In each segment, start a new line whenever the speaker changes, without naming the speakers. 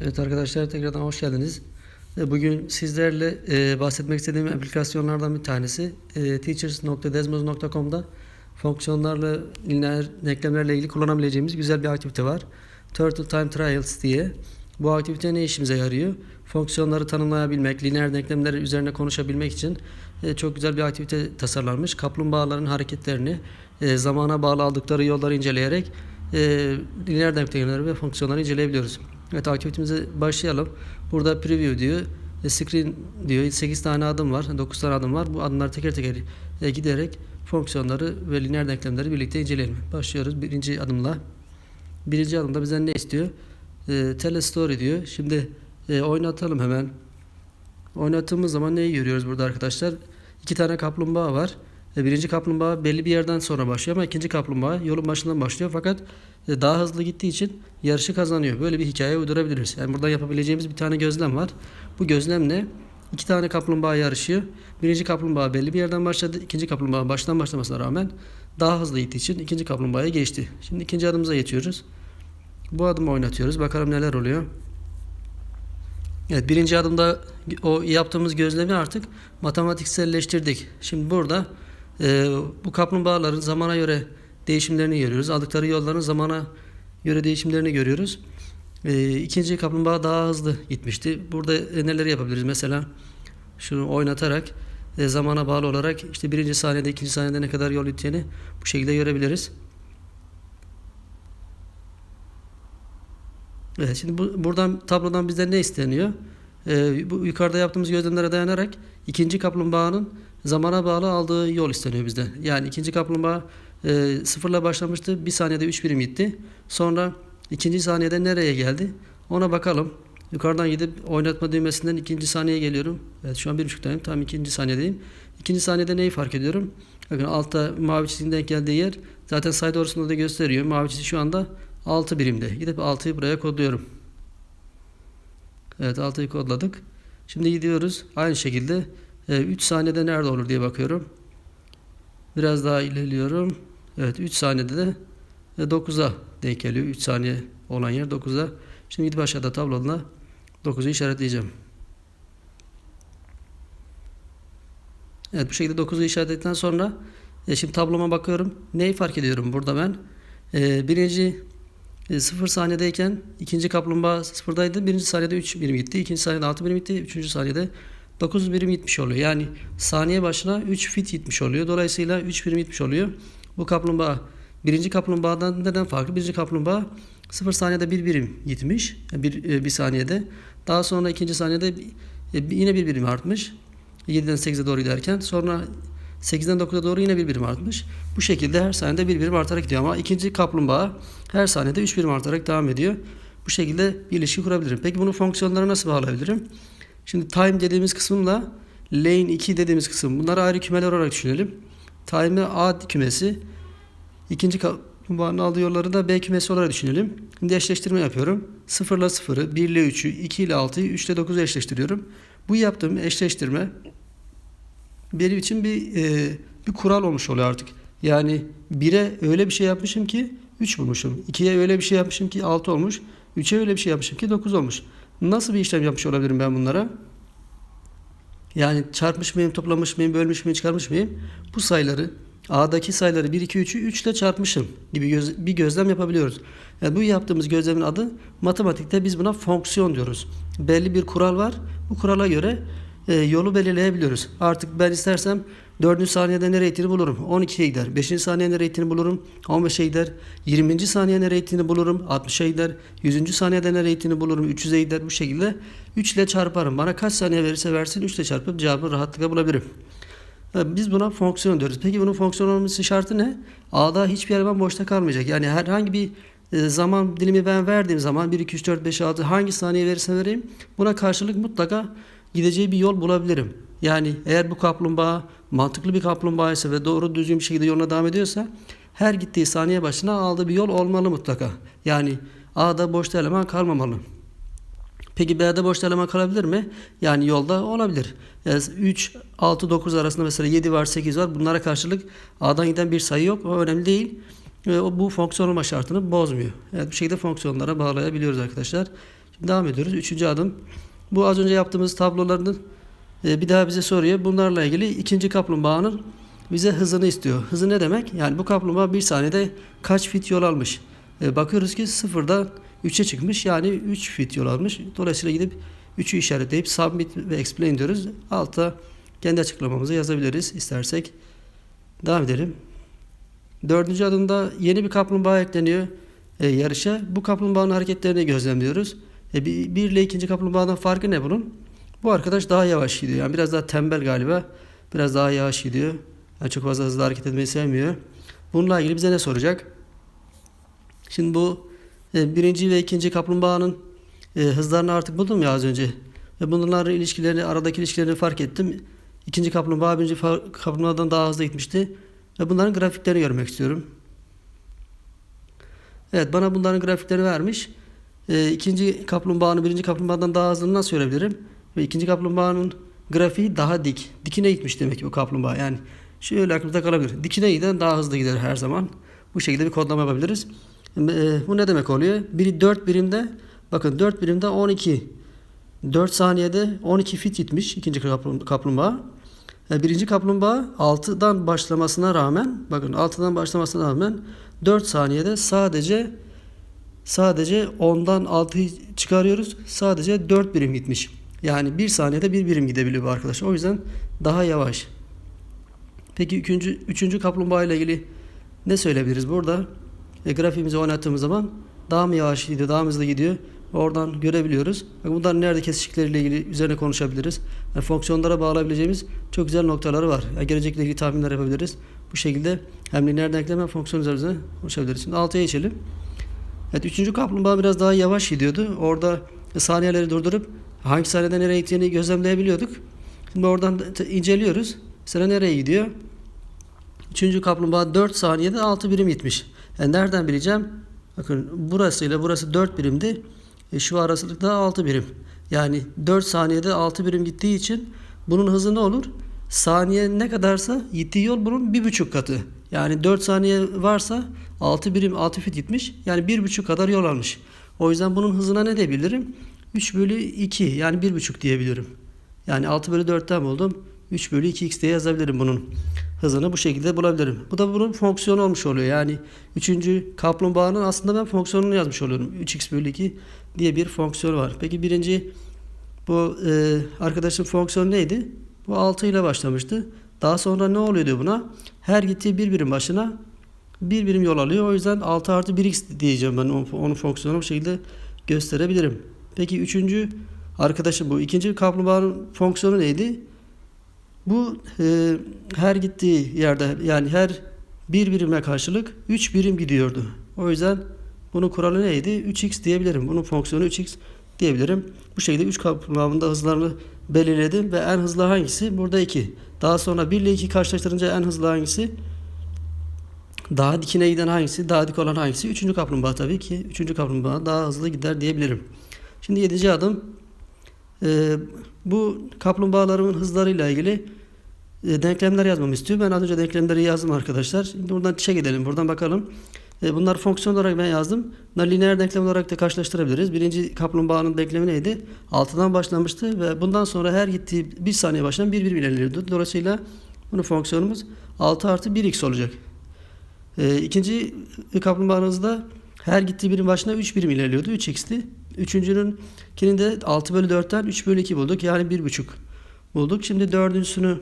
Evet arkadaşlar tekrardan hoş geldiniz. Bugün sizlerle e, bahsetmek istediğim aplikasyonlardan bir tanesi e, teachers.desmos.com'da fonksiyonlarla, lineer denklemlerle ilgili kullanabileceğimiz güzel bir aktivite var. Turtle Time Trials diye. Bu aktivite ne işimize yarıyor? Fonksiyonları tanımlayabilmek, lineer denklemler üzerine konuşabilmek için e, çok güzel bir aktivite tasarlanmış. Kaplumbağaların hareketlerini e, zamana bağlı aldıkları yolları inceleyerek e, lineer denklemleri ve fonksiyonları inceleyebiliyoruz. Evet aktivitemize başlayalım. Burada preview diyor. E, screen diyor. 8 tane adım var. 9 tane adım var. Bu adımları teker teker e, giderek fonksiyonları ve lineer denklemleri birlikte inceleyelim. Başlıyoruz birinci adımla. Birinci adımda bizden ne istiyor? E, tell a story diyor. Şimdi e, oynatalım hemen. Oynattığımız zaman neyi görüyoruz burada arkadaşlar? İki tane kaplumbağa var. E, Birinci kaplumbağa belli bir yerden sonra başlıyor ama ikinci kaplumbağa yolun başından başlıyor fakat e, daha hızlı gittiği için yarışı kazanıyor. Böyle bir hikaye uydurabiliriz. Yani burada yapabileceğimiz bir tane gözlem var. Bu gözlem ne? İki tane kaplumbağa yarışıyor. Birinci kaplumbağa belli bir yerden başladı. İkinci kaplumbağa baştan başlamasına rağmen daha hızlı gittiği için ikinci kaplumbağaya geçti. Şimdi ikinci adımıza geçiyoruz. Bu adımı oynatıyoruz. Bakalım neler oluyor. Evet birinci adımda o yaptığımız gözlemi artık matematikselleştirdik. Şimdi burada e, bu kaplumbağaların zamana göre değişimlerini görüyoruz. Aldıkları yolların zamana göre değişimlerini görüyoruz. E, ikinci kaplumbağa daha hızlı gitmişti. Burada e, neler yapabiliriz? Mesela şunu oynatarak e, zamana bağlı olarak işte birinci saniyede ikinci saniyede ne kadar yol gittiğini bu şekilde görebiliriz. Evet, şimdi bu, buradan tablodan bizden ne isteniyor? Ee, bu yukarıda yaptığımız gözlemlere dayanarak ikinci kaplumbağanın zamana bağlı aldığı yol isteniyor bizden. Yani ikinci kaplumbağa e, sıfırla başlamıştı. Bir saniyede 3 birim gitti. Sonra ikinci saniyede nereye geldi? Ona bakalım. Yukarıdan gidip oynatma düğmesinden ikinci saniyeye geliyorum. Evet şu an bir buçuktayım. Tam ikinci saniyedeyim. İkinci saniyede neyi fark ediyorum? Bakın altta mavi çizginin denk geldiği yer zaten sayı doğrusunda da gösteriyor. Mavi çizgi şu anda 6 birimde. Gidip 6'yı buraya kodluyorum. Evet 6'yı kodladık. Şimdi gidiyoruz. Aynı şekilde 3 saniyede nerede olur diye bakıyorum. Biraz daha ilerliyorum. Evet 3 saniyede de 9'a denk geliyor. 3 saniye olan yer 9'a. Şimdi gidip aşağıda tablonla 9'u işaretleyeceğim. Evet bu şekilde 9'u işaretledikten sonra e, şimdi tabloma bakıyorum. Neyi fark ediyorum burada ben? E, birinci e, 0 saniyedeyken ikinci kaplumbağa sıfırdaydı. Birinci saniyede 3 birim gitti. ikinci saniyede 6 birim gitti. Üçüncü saniyede 9 birim gitmiş oluyor. Yani saniye başına 3 fit gitmiş oluyor. Dolayısıyla 3 birim gitmiş oluyor. Bu kaplumbağa birinci kaplumbağadan neden farklı? Birinci kaplumbağa 0 saniyede 1 birim gitmiş. Bir, e, bir saniyede. Daha sonra ikinci saniyede e, yine bir birim artmış. 7'den 8'e doğru giderken. Sonra 8'den 9'a doğru yine bir birim artmış. Bu şekilde her saniyede bir birim artarak gidiyor ama ikinci kaplumbağa her saniyede 3 birim artarak devam ediyor. Bu şekilde bir ilişki kurabilirim. Peki bunu fonksiyonlara nasıl bağlayabilirim? Şimdi time dediğimiz kısımla lane 2 dediğimiz kısım. Bunları ayrı kümeler olarak düşünelim. Time'ı A kümesi, ikinci kaplumbaağanın aldığı yolları da B kümesi olarak düşünelim. Şimdi eşleştirme yapıyorum. 0 ile 0'ı, 1 ile 3'ü, 2 ile 6'yı, 3 ile 9'u eşleştiriyorum. Bu yaptığım eşleştirme benim için bir e, bir kural olmuş oluyor artık. Yani 1'e öyle bir şey yapmışım ki 3 bulmuşum. 2'ye öyle bir şey yapmışım ki 6 olmuş. 3'e öyle bir şey yapmışım ki 9 olmuş. Nasıl bir işlem yapmış olabilirim ben bunlara? Yani çarpmış mıyım, toplamış mıyım, bölmüş müyüm, çıkarmış mıyım? Bu sayıları A'daki sayıları 1, 2, 3'ü 3 ile çarpmışım gibi göz, bir gözlem yapabiliyoruz. Yani bu yaptığımız gözlemin adı matematikte biz buna fonksiyon diyoruz. Belli bir kural var. Bu kurala göre e, yolu belirleyebiliyoruz. Artık ben istersem 4. saniyede nereye gittiğini bulurum. 12'ye gider. 5. saniye nereye gittiğini bulurum. 15'e gider. 20. saniye nereye gittiğini bulurum. 60'a gider. 100. saniyede nereye gittiğini bulurum. 300'e gider. Bu şekilde 3 ile çarparım. Bana kaç saniye verirse versin 3 ile çarpıp cevabı rahatlıkla bulabilirim. Biz buna fonksiyon diyoruz. Peki bunun fonksiyon olması şartı ne? A'da hiçbir yer ben boşta kalmayacak. Yani herhangi bir e, zaman dilimi ben verdiğim zaman 1, 2, 3, 4, 5, 6 hangi saniye verirse vereyim buna karşılık mutlaka gideceği bir yol bulabilirim. Yani eğer bu kaplumbağa mantıklı bir kaplumbağa ise ve doğru düzgün bir şekilde yoluna devam ediyorsa her gittiği saniye başına aldığı bir yol olmalı mutlaka. Yani A'da boşta eleman kalmamalı. Peki B'de boşta eleman kalabilir mi? Yani yolda olabilir. Yani 3, 6, 9 arasında mesela 7 var, 8 var. Bunlara karşılık A'dan giden bir sayı yok. O önemli değil. Ve o bu fonksiyon olma şartını bozmuyor. Evet, bu şekilde fonksiyonlara bağlayabiliyoruz arkadaşlar. Şimdi devam ediyoruz. Üçüncü adım. Bu az önce yaptığımız tabloların e, bir daha bize soruyor. Bunlarla ilgili ikinci kaplumbağanın bize hızını istiyor. Hızı ne demek? Yani bu kaplumbağa bir saniyede kaç fit yol almış? E, bakıyoruz ki sıfırdan 3'e çıkmış. Yani 3 fit yol almış. Dolayısıyla gidip 3'ü işaretleyip submit ve explain diyoruz. Altta kendi açıklamamızı yazabiliriz istersek. Devam edelim. Dördüncü adımda yeni bir kaplumbağa ekleniyor e, yarışa. Bu kaplumbağanın hareketlerini gözlemliyoruz. E, bir, bir ile ikinci kaplumbağadan farkı ne bunun? Bu arkadaş daha yavaş gidiyor. Yani biraz daha tembel galiba. Biraz daha yavaş gidiyor. Yani çok fazla hızlı hareket etmeyi sevmiyor. Bununla ilgili bize ne soracak? Şimdi bu e, birinci ve ikinci kaplumbağanın e, hızlarını artık buldum ya az önce. Ve bunların ilişkilerini, aradaki ilişkilerini fark ettim. İkinci kaplumbağa birinci kaplumbağadan daha hızlı gitmişti. Ve bunların grafiklerini görmek istiyorum. Evet bana bunların grafiklerini vermiş. E, ikinci kaplumbağanın birinci kaplumbağadan daha hızlı nasıl görebilirim? Ve ikinci kaplumbağanın grafiği daha dik. Dikine gitmiş demek ki bu kaplumbağa. Yani şöyle aklımızda kalabilir. Dikine giden daha hızlı gider her zaman. Bu şekilde bir kodlama yapabiliriz. E, bu ne demek oluyor? Biri 4 birimde bakın 4 birimde 12 4 saniyede 12 fit gitmiş ikinci kaplum- kaplumbağa. E, Birinci kaplumbağa 6'dan başlamasına rağmen bakın 6'dan başlamasına rağmen 4 saniyede sadece sadece 10'dan 6'yı çıkarıyoruz. Sadece 4 birim gitmiş. Yani 1 saniyede 1 birim gidebiliyor bu. O yüzden daha yavaş. Peki üçüncü, üçüncü kaplumbağa ile ilgili ne söyleyebiliriz burada? E, grafiğimizi oynattığımız zaman daha mı yavaş gidiyor, daha mı hızlı gidiyor? Oradan görebiliyoruz. Bunların nerede kesişikleriyle ilgili üzerine konuşabiliriz. Yani fonksiyonlara bağlayabileceğimiz çok güzel noktaları var. Yani gelecekle ilgili tahminler yapabiliriz. Bu şekilde hem lineer denklem hem fonksiyon üzerine konuşabiliriz. Şimdi 6'ya geçelim. Evet üçüncü kaplumbağa biraz daha yavaş gidiyordu. Orada saniyeleri durdurup hangi saniyede nereye gittiğini gözlemleyebiliyorduk. Şimdi oradan inceliyoruz. Sıra nereye gidiyor? Üçüncü kaplumbağa 4 saniyede 6 birim gitmiş. Yani nereden bileceğim? Bakın burasıyla burası 4 birimdi. E şu arasılıkta 6 birim. Yani 4 saniyede 6 birim gittiği için bunun hızı ne olur? Saniye ne kadarsa gittiği yol bunun bir buçuk katı. Yani 4 saniye varsa 6 birim 6 fit gitmiş. Yani bir buçuk kadar yol almış. O yüzden bunun hızına ne diyebilirim? 3 bölü 2 yani bir buçuk diyebilirim. Yani 6 bölü 4'ten buldum. 3 bölü 2x diye yazabilirim bunun hızını bu şekilde bulabilirim. Bu da bunun fonksiyonu olmuş oluyor. Yani 3. kaplumbağanın aslında ben fonksiyonunu yazmış oluyorum. 3x bölü 2 diye bir fonksiyon var. Peki birinci bu e, arkadaşın fonksiyonu neydi? Bu 6 ile başlamıştı. Daha sonra ne oluyor diyor buna? Her gittiği bir birim başına bir birim yol alıyor. O yüzden 6 artı 1x diyeceğim ben onun fonksiyonunu bu şekilde gösterebilirim. Peki üçüncü arkadaşım bu. ikinci kaplumbağanın fonksiyonu neydi? Bu e, her gittiği yerde yani her bir birime karşılık 3 birim gidiyordu. O yüzden bunun kuralı neydi? 3x diyebilirim. Bunun fonksiyonu 3x diyebilirim. Bu şekilde 3 kaplamında hızlarını belirledim ve en hızlı hangisi? Burada 2. Daha sonra 1 ile 2 karşılaştırınca en hızlı hangisi? Daha dikine giden hangisi? Daha dik olan hangisi? Üçüncü kaplumbağa tabii ki. Üçüncü kaplumbağa daha hızlı gider diyebilirim. Şimdi yedinci adım. Ee, bu kaplumbağaların hızlarıyla ilgili e, denklemler yazmamı istiyor. Ben az önce denklemleri yazdım arkadaşlar. Şimdi buradan çek edelim. Buradan bakalım. E, bunlar fonksiyon olarak ben yazdım. Bunları lineer denklem olarak da karşılaştırabiliriz. Birinci kaplumbağanın denklemi neydi? 6'dan başlamıştı ve bundan sonra her gittiği bir saniye başına bir birim ilerliyordu. Dolayısıyla bunun fonksiyonumuz 6 artı 1x olacak. E, ikinci kaplumbağanızda her gittiği birim başına 3 birim ilerliyordu. 3x'ti. Üçüncünün de 6 bölü 4'ten 3 bölü 2 bulduk. Yani 1,5 bulduk. Şimdi dördüncüsünü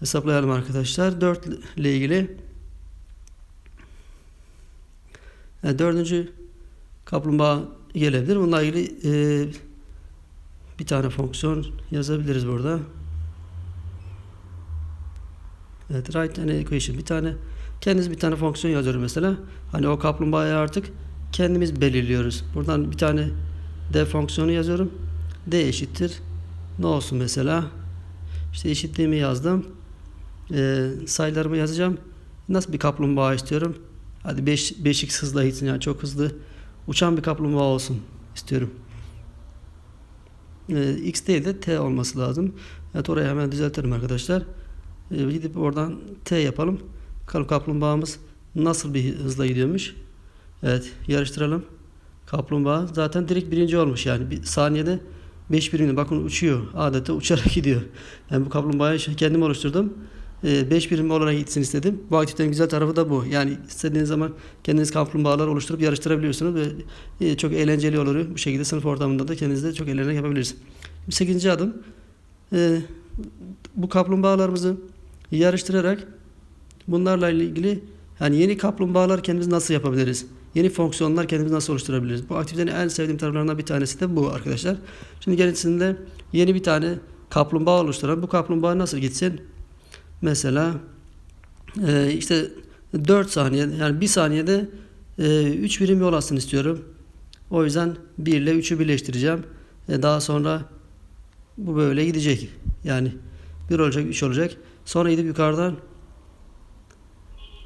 hesaplayalım arkadaşlar. 4 ile ilgili yani dördüncü kaplumbağa gelebilir. Bununla ilgili e, bir tane fonksiyon yazabiliriz burada. Evet, right and equation. Bir tane kendiniz bir tane fonksiyon yazıyorum mesela. Hani o kaplumbağayı artık kendimiz belirliyoruz. Buradan bir tane d fonksiyonu yazıyorum. d eşittir. Ne olsun mesela? İşte eşitliğimi yazdım. Ee, sayılarımı yazacağım. Nasıl bir kaplumbağa istiyorum? Hadi 5 5x hızla gitsin yani çok hızlı uçan bir kaplumbağa olsun istiyorum. Ee, x değil de t olması lazım. Evet orayı hemen düzeltelim arkadaşlar. Ee, gidip oradan t yapalım. Bakalım kaplumbağamız nasıl bir hızla gidiyormuş. Evet yarıştıralım. Kaplumbağa zaten direkt birinci olmuş yani. Bir saniyede 5 birimli. Bakın uçuyor. Adeta uçarak gidiyor. Ben bu kaplumbağayı kendim oluşturdum. 5 birim olarak gitsin istedim. Bu aktivitenin güzel tarafı da bu. Yani istediğiniz zaman kendiniz kaplumbağalar oluşturup yarıştırabiliyorsunuz ve e, çok eğlenceli olur. Bu şekilde sınıf ortamında da kendiniz de çok eğlenerek yapabilirsiniz. 8. adım e, bu kaplumbağalarımızı yarıştırarak bunlarla ilgili yani yeni kaplumbağalar kendimiz nasıl yapabiliriz? Yeni fonksiyonlar kendimiz nasıl oluşturabiliriz? Bu aktivitenin en sevdiğim taraflarından bir tanesi de bu arkadaşlar. Şimdi gerisinde yeni bir tane kaplumbağa oluşturan bu kaplumbağa nasıl gitsin? Mesela e, işte 4 saniye yani 1 saniyede 3 birim yol alsın istiyorum. O yüzden 1 ile 3'ü birleştireceğim. E, daha sonra bu böyle gidecek. Yani 1 olacak 3 olacak. Sonra gidip yukarıdan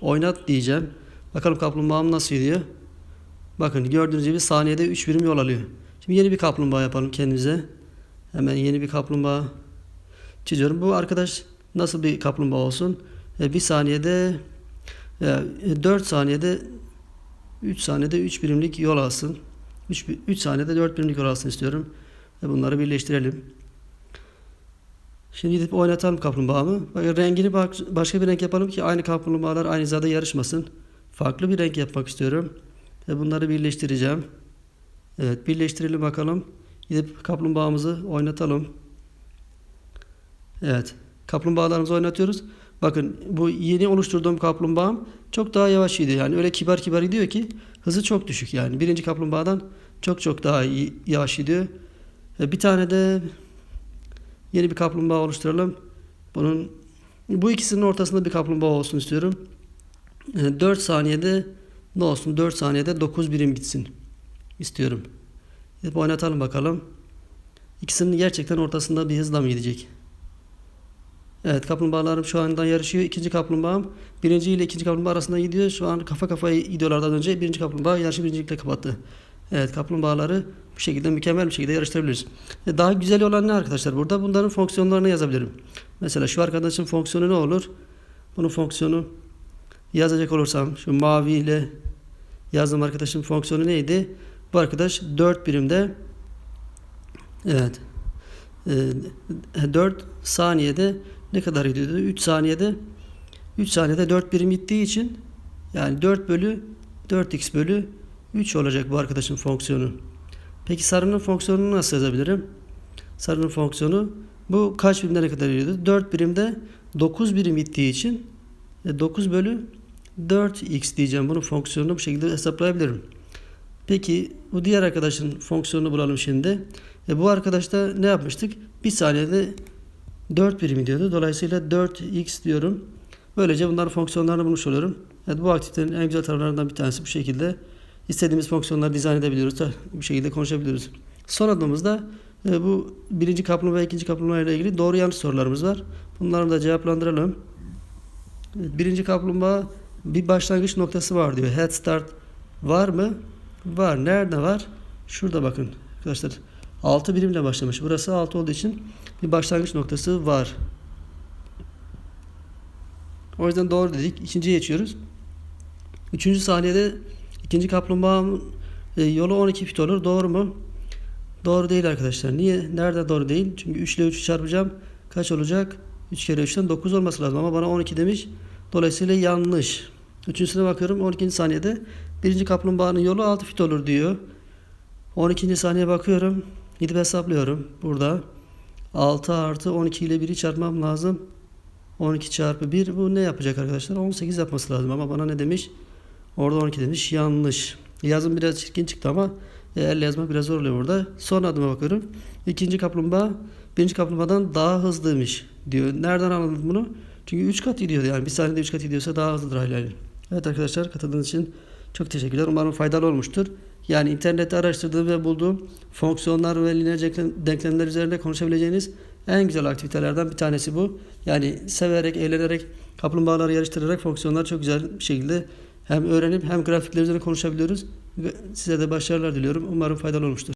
oynat diyeceğim. Bakalım kaplumbağam nasıl gidiyor. Bakın gördüğünüz gibi saniyede 3 birim yol alıyor. Şimdi yeni bir kaplumbağa yapalım kendimize. Hemen yeni bir kaplumbağa çiziyorum. Bu arkadaş nasıl bir kaplumbağa olsun? E, bir saniyede e, 4 saniyede 3 saniyede 3 birimlik yol alsın. 3, 3 saniyede 4 birimlik yol alsın istiyorum. Ve bunları birleştirelim. Şimdi gidip oynatalım kaplumbağamı. Bakın rengini başka bir renk yapalım ki aynı kaplumbağalar aynı hizada yarışmasın. Farklı bir renk yapmak istiyorum. Ve bunları birleştireceğim. Evet birleştirelim bakalım. Gidip kaplumbağamızı oynatalım. Evet. Kaplumbağalarımızı oynatıyoruz. Bakın bu yeni oluşturduğum kaplumbağam çok daha yavaş gidiyor. Yani öyle kibar kibar gidiyor ki hızı çok düşük. Yani birinci kaplumbağadan çok çok daha iyi, yavaş gidiyor. E, Bir tane de yeni bir kaplumbağa oluşturalım. Bunun bu ikisinin ortasında bir kaplumbağa olsun istiyorum. E, 4 saniyede ne olsun? 4 saniyede 9 birim gitsin istiyorum. Gidip oynatalım bakalım. İkisinin gerçekten ortasında bir hızla mı gidecek? Evet kaplumbağalarım şu anda yarışıyor. İkinci kaplumbağam birinci ile ikinci kaplumbağa arasında gidiyor. Şu an kafa kafaya gidiyorlardan önce birinci kaplumbağa yarışı birincilikle kapattı. Evet kaplumbağaları bu şekilde mükemmel bir şekilde yarıştırabiliriz. E, Daha güzel olan ne arkadaşlar burada? Bunların fonksiyonlarını yazabilirim. Mesela şu arkadaşın fonksiyonu ne olur? Bunun fonksiyonu yazacak olursam şu mavi ile yazdığım arkadaşın fonksiyonu neydi? Bu arkadaş 4 birimde evet e, 4 saniyede ne kadar gidiyordu? 3 saniyede 3 saniyede 4 birim gittiği için yani 4 bölü 4x bölü 3 olacak bu arkadaşın fonksiyonu. Peki sarının fonksiyonunu nasıl yazabilirim? Sarının fonksiyonu bu kaç birimde ne kadar gidiyordu? 4 birimde 9 birim gittiği için e, 9 bölü 4x diyeceğim. Bunun fonksiyonunu bu şekilde hesaplayabilirim. Peki bu diğer arkadaşın fonksiyonunu bulalım şimdi. E, bu arkadaşta ne yapmıştık? Bir saniyede 4 birim gidiyordu. Dolayısıyla 4x diyorum. Böylece bunların fonksiyonlarını bulmuş oluyorum. Evet, bu aktivitenin en güzel taraflarından bir tanesi bu şekilde. istediğimiz fonksiyonları dizayn edebiliyoruz. da Bu şekilde konuşabiliyoruz. Son adımımızda e, bu birinci kaplumbağa ve ikinci kaplumbağa ile ilgili doğru yanlış sorularımız var. Bunları da cevaplandıralım. Birinci kaplumbağa bir başlangıç noktası var diyor. Head start var mı? Var. Nerede var? Şurada bakın arkadaşlar. 6 birimle başlamış. Burası 6 olduğu için bir başlangıç noktası var. O yüzden doğru dedik. İkinciye geçiyoruz. Üçüncü saniyede ikinci kaplumbağanın e, yolu 12 fit olur. Doğru mu? Doğru değil arkadaşlar. Niye? Nerede doğru değil? Çünkü 3 ile 3'ü çarpacağım. Kaç olacak? 3 kere 3'ten 9 olması lazım ama bana 12 demiş. Dolayısıyla yanlış. Üçüncüsüne bakıyorum 12. saniyede birinci kaplumbağanın yolu 6 fit olur diyor. 12. saniye bakıyorum. Gidip hesaplıyorum. Burada 6 artı 12 ile 1'i çarpmam lazım. 12 çarpı 1 bu ne yapacak arkadaşlar? 18 yapması lazım ama bana ne demiş? Orada 12 demiş. Yanlış. Yazım biraz çirkin çıktı ama e, elle yazmak biraz zor oluyor burada. Son adıma bakıyorum. İkinci kaplumbağa birinci kaplumbağadan daha hızlıymış diyor. Nereden anladın bunu? Çünkü 3 kat gidiyor yani. Bir saniyede 3 kat gidiyorsa daha hızlıdır hala. Evet arkadaşlar katıldığınız için çok teşekkürler. Umarım faydalı olmuştur. Yani internette araştırdığım ve bulduğum fonksiyonlar ve lineer denklem- denklemler üzerinde konuşabileceğiniz en güzel aktivitelerden bir tanesi bu. Yani severek, eğlenerek, kaplumbağaları yarıştırarak fonksiyonlar çok güzel bir şekilde hem öğrenip hem grafikler üzerine konuşabiliyoruz. Size de başarılar diliyorum. Umarım faydalı olmuştur.